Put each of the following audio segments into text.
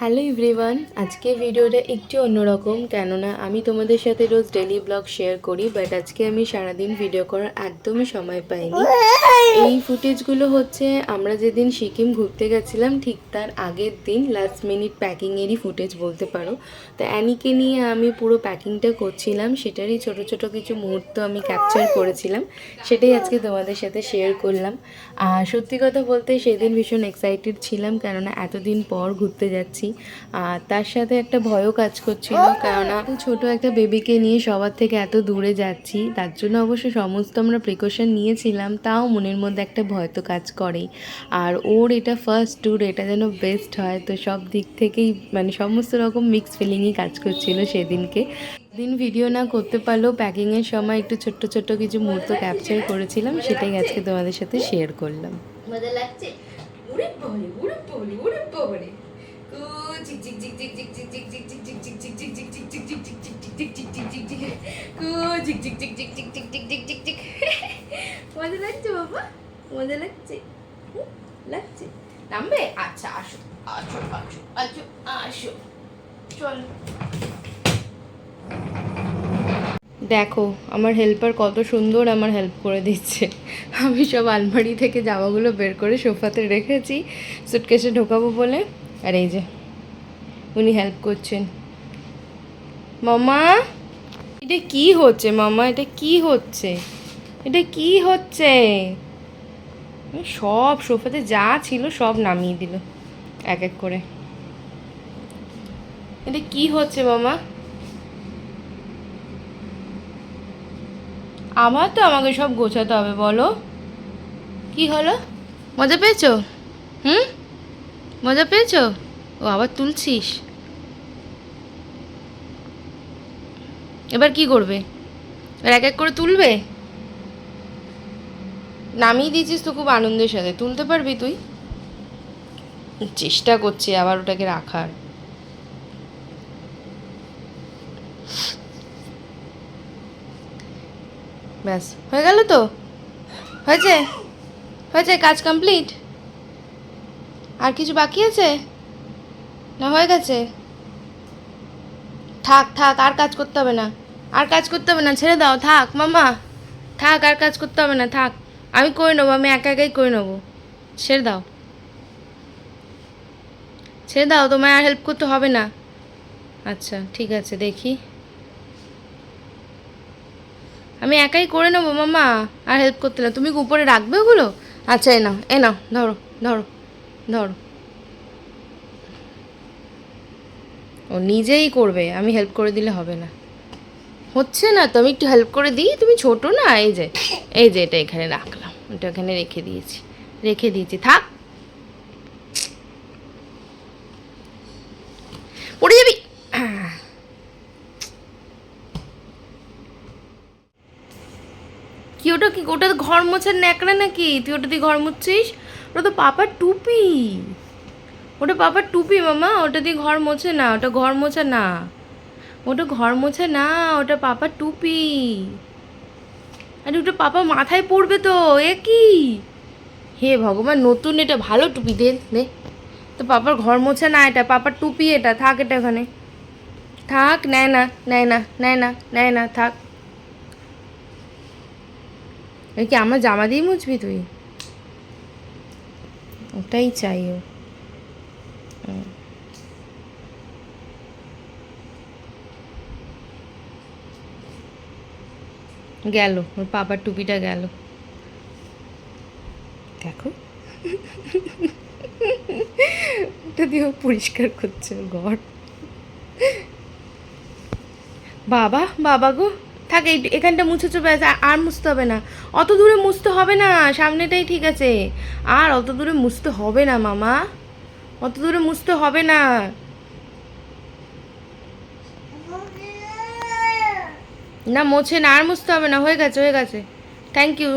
Hello everyone, আজকে ভিডিওটা একটু অন্যরকম, কেননা আমি তোমাদের সাথে রোজ ডেলি ব্লগ শেয়ার করি বাট আজকে আমি সারাদিন ভিডিও করার একদমই সময় পাইনি। এই ফুটেজগুলো হচ্ছে, আমরা যেদিন সিকিম ঘুরতে গেছিলাম, ঠিক তার আগের দিন লাস্ট মিনিট প্যাকিংয়েরই ফুটেজ বলতে পারো। তো অ্যানিকে নিয়ে আমি পুরো প্যাকিংটা করছিলাম, সেটারই ছোট ছোট কিছু মুহূর্ত আমি ক্যাপচার করেছিলাম, সেটাই আজকে তোমাদের সাথে শেয়ার করলাম। আর সত্যি কথা বলতে, সেদিন ভীষণ এক্সাইটেড ছিলাম, কেননা এতদিন পর ঘুরতে যাচ্ছি। আর তার সাথে একটা ভয়ও কাজ করছিল কেননা ছোট একটা বেবিকে নিয়ে সবার থেকে এত দূরে যাচ্ছি, তার জন্য অবশ্য সমস্ত আমরা প্রিকশন নিয়েছিলাম, তাও মনের মধ্যে একটা ভয় তো কাজ করেই। আর ওর এটা ফার্স্ট ট্যুর এটা যেন বেস্ট হয়, তো সব দিক থেকেই মানে সমস্ত রকম মিক্স ফিলিংই কাজ করছিল সেদিনকে। দিন ভিডিও না করতে পারলেও প্যাকিংয়ের সময় একটু ছোট্ট ছোট্ট কিছু মুহূর্ত ক্যাপচার করেছিলাম, সেটাই আজকে তোমাদের সাথে শেয়ার করলাম। মজা লাগছে? মজা লাগছে বাবা মজা লাগছে লাগছে নামবে আচ্ছা আসো আসো আসো আসো আসো চল দেখো আমার হেল্পার কত সুন্দর আমার হেল্প করে দিচ্ছে আমি সব আলমারি থেকে জামাগুলো বের করে সোফাতে রেখেছি সুটকেসে ঢোকাবো বলে আর এই যে, উনি হেল্প করছেন। মামা, এটা কি হচ্ছে মামা? এটা কি হচ্ছে? এটা কি হচ্ছে? সব সোফাতে যা ছিল সব নামিয়ে দিল, এক এক করে। এটা কি হচ্ছে মামা? আমার তো আমাকে সব গোছাতে হবে, বলো। কি হলো? মজা পেয়েছ? হুম? মজা পেয়েছ? ও, আবার তুলছিস। এবার কি করবে? এবার এক এক করে তুলবে? নামিয়ে দিয়েছিস তো খুব আনন্দের সাথে। তুলতে পারবি তুই? চেষ্টা করছি আবার ওটাকে রাখার। ব্যাস, হয়ে গেল তো? হয়েছে? হয়েছে কাজ কমপ্লিট? আর কিছু বাকি আছে? না, হয়ে গেছে। থাক থাক, আর কাজ করতে হবে না। আর কাজ করতে হবে না, ছেড়ে দাও, থাক, মামা। থাক, আর কাজ করতে হবে না, থাক। আমি করে নেব, আমি একা একাই করে নেব। ছেড়ে দাও। ছেড়ে দাও, তোমায় আর হেল্প করতে হবে না। আচ্ছা ঠিক আছে, দেখি। আমি একাই করে নেব, মামা। আর হেল্প করতে না, তুমি উপরে রাখবে ওগুলো? আচ্ছা এ নাও এ নাও, ধরো ধরো। ধরো। ও নিজেই করবে, আমি হেল্প করে দিলে হবে না। হচ্ছে না তো, আমি একটু হেল্প করে দিই, তুমি ছোট না, এই যে এই যে এটা এখানে রাখলাম, এটা এখানে রেখে দিয়েছি রেখে দিয়েছি, থাক। পড়ে যাবি। কি ওটা কি, ওটা ঘর মোছার ন্যাকড়া নাকি? তুই ওটা দিয়ে ঘর মুছছিস? ওটা তো পাপার টুপি। ওটা পাপার টুপি, মামা। ওটা দিয়ে ঘর মোছে না, ওটা ঘর মোছা না। ওটা ঘর মোছা না, ওটা পাপার টুপি। আরে, ওটা পাপা মাথায় পড়বে তো, এ কি? হে ভগবান, নতুন এটা, ভালো টুপি দে দে। তো পাপার ঘর মোছা না এটা, পাপার টুপি এটা, থাক এটা ওখানে থাক, নেয় না নেয় না নেয় না নেয় না, থাক। কি, আমার জামা দিয়ে মুছবি তুই? ওটাই চাই ও। গেল, ওর পাপার টুপিটা গেল। দেখো। ওটা দিয়ে পরিষ্কার করছে ঘর। বাবা বাবা গো। থাক এখানটা মুছেছো ব্যাস আর মুছতে হবে না। অত দূরে মুছতে হবে না, সামনেটাই ঠিক আছে। আর অত দূরে মুছতে হবে না, মামা। অত দূরে মুছতে হবে না। না, মোছে না, আর মুছতে হবে না। হয়ে গেছে হয়ে গেছে। থ্যাংক ইউ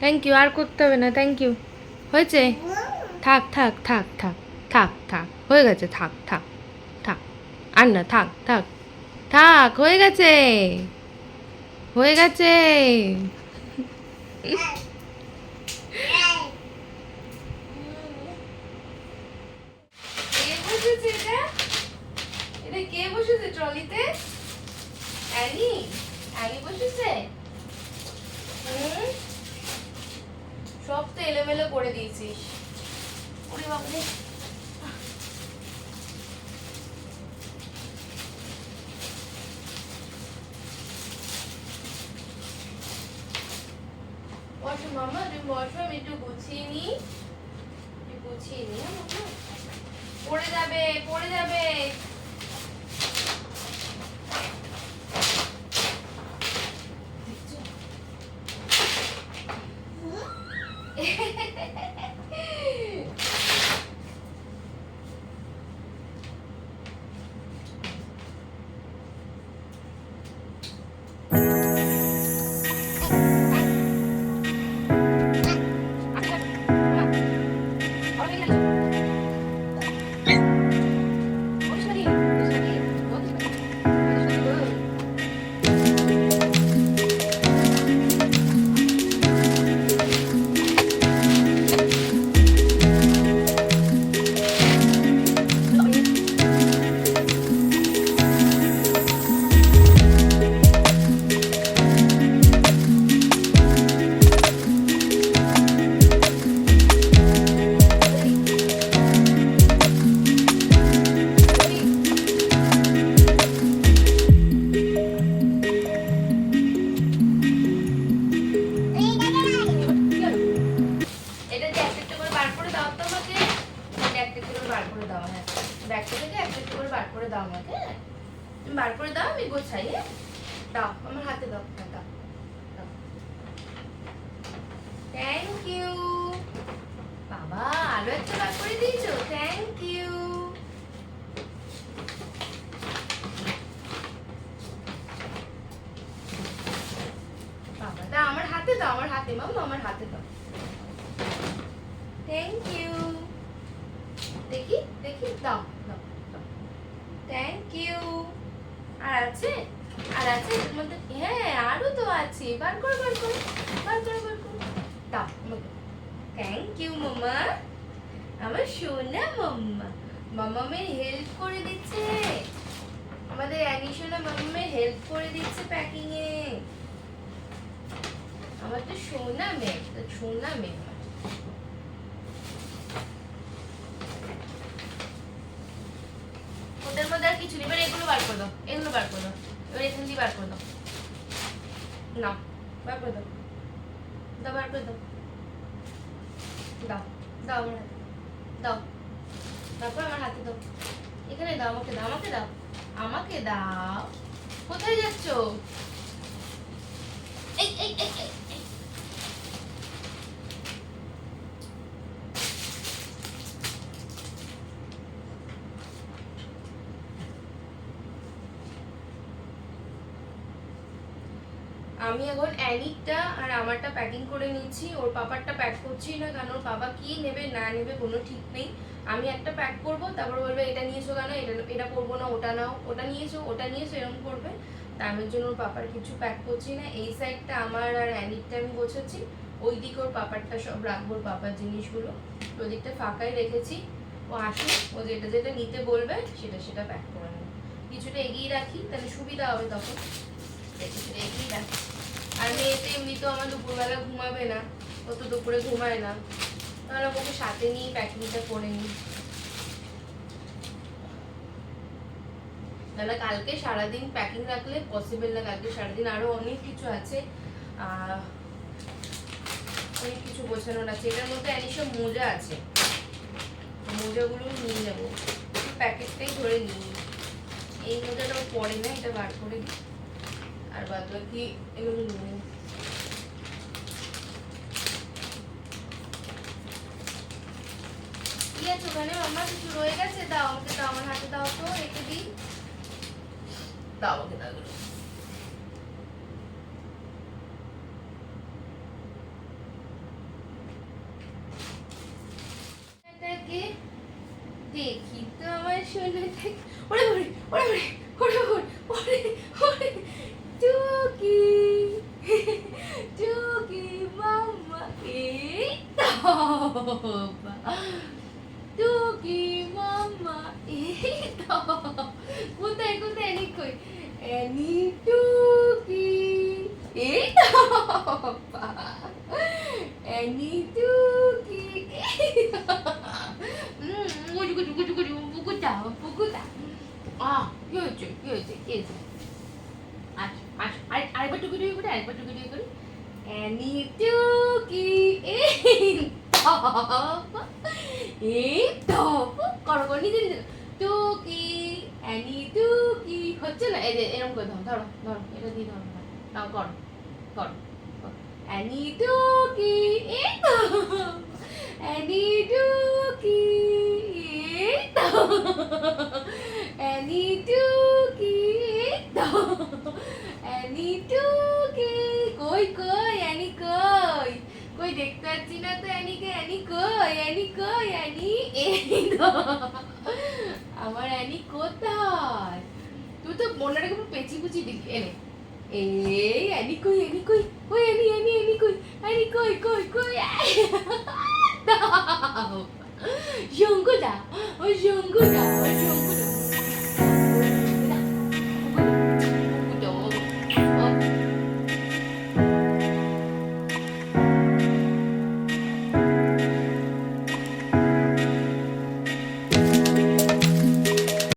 থ্যাংক ইউ আর করতে হবে না থ্যাংক ইউ হয়েছে? থাক থাক থাক থাক থাক থাক। হয়ে গেছে, থাক থাক থাক। আর না, থাক থাক থাক, হয়ে গেছে। হয়ে গেছে। কে এটা? ট্রলিতে? অ্যানি অ্যানি বসেছে? সব তো এলোমেলো করে দিয়েছিস। ওরে বাবারে বসো মামা, তুমি বসো, আমি একটু গুছিয়ে নিই। গুছিয়ে নিই হ্যাঁ পড়ে যাবে পড়ে যাবে। আমার হাতে দাও দাও। থ্যাংক ইউ বাবা, আরও একটা বার করে দিয়েছ। থ্যাংক ইউ বাবা, দাও, আমার হাতে দাও, আমার হাতে মাম্মা আমার হাতে দাও। থ্যাংক ইউ দেখি দেখি, দাও দাও থ্যাংক ইউ আর আছে? আর আছে? মধ্যে হ্যাঁ আরও তো আছে। বার করো বার করো বার করো বার করো। দাও থ্যাংক ইউ মামা। আমার সোনা মাম্মা। মামামের হেল্প করে দিচ্ছে। আমাদের অ্যানিশোনা মামামের হেল্প করে দিচ্ছে প্যাকিং এ। আমার তো সোনা মেয়ে সোনা মেয়ে আমার। ওদের মধ্যে আর কিছু নেই এবার এগুলো বার করে দাও এগুলো বার করে দাও এবার এখান দিয়ে বার করে দাও না বার করে দাও দাও বার করে দাও দাও দাও আমার হাতে দাও তারপর আমার হাতে দাও এখানে দাও আমাকে দাও আমাকে দাও আমাকে দাও কোথায় যাচ্ছ এই এই এই এই, এই। আমি এখন অ্যানিকটা আর আমারটা প্যাকিং করে নিচ্ছি। ওর পাপারটা প্যাক করছি না কারণ ওর বাবা কী নেবে, না নেবে কোনো ঠিক নেই। আমি একটা প্যাক করব, তারপর বলবে, এটা নিয়েছো কেন? এটা এটা করব না, ওটা নাও। ওটা নিয়েছো ওটা নিয়েছো, এরকম করবে। তার জন্য ওর পাপার কিছু প্যাক করছি না। এই সাইডটা আমার আর অ্যানিকটা আমি গোছাচ্ছি। ওই দিকে ওর পাপারটা সব রাখব, ওর পাপার জিনিসগুলো। তো ওই দিকটা ফাঁকাই রেখেছি। ও আসুক, ও যেটা যেটা নিতে বলবে, সেটা সেটা প্যাক করে নেবে। কিছুটা এগিয়ে রাখি, তাহলে সুবিধা হবে তখন। কিছুটা এগিয়ে রাখি আর মেয়েতে এমনি তো আমার দুপুরবেলা ঘুমাবে না, ও তো দুপুরে ঘুমায় না। তাহলে ওকে সাথে নিয়ে প্যাকিংটা করে নিই। তাহলে কালকে সারাদিন প্যাকিং রাখলে পসিবল না, কালকে সারাদিন আরও অনেক কিছু আছে। অনেক কিছু গোছানোর আছে। এটার মধ্যে অ্যানিসব মোজা আছে। মোজাগুলো নিয়ে যাব প্যাকেটটাই ধরে নিই। এই মোজাটাও পরে না, এটা বার করে দিই। আর বাদ বাকি এগুলো নিয়ে নেব। কি আছে ওখানে মামা কিছু রয়ে গেছে দাও আমাকে দাও আমার হাতে দাও তো রেখে দিই দাও আমাকে দাও এগুলো। এটাকে দেখি তো আমার ওরে ওরে ওরে ওরে ওরে টুকি টুকি মামা এই তো বাবা। টুকি মামা এই তো কোথায় কোথায় এদিক কই অ্যানি টুকি এই তো। অ্যানি টুকি গুজু গুজু গুজু গুজু পুকুটা পুকুটা আহ কি হয়েছে কি হয়েছে কি হয়েছে আচ্ছা আচ্ছা আরে আরেকবার টুকি টুকি করি আরেকবার টুকি টুকি করি অ্যানি টুকি এই এই তো করো করো নিজে নিজে টুকি অ্যানি টুকি। হচ্ছে না, এই যে এরকম করে ধরো ধরো ধরো, এটা দিয়ে ধরো। নাও, করো করো। অ্যানি টুকি, এই তো অ্যানি টুকি, এই তো অ্যানি টুকি, এই তো অ্যানি টুকি, কই কই? কই দেখতে পাচ্ছি না তো, অ্যানিকে, অ্যানি কই? অ্যানি কই? অ্যানি? এই আমার অ্যানি কোথায়? তুই তো মনে রেখে পেঁচি পুচি দিবি এনে এই, অ্যানি কই অ্যানি কই? ওই অ্যানি অ্যানি অ্যানি কই? অ্যানি কই কই কই? দাও। শঙ্কুদা শঙ্কুদা ওই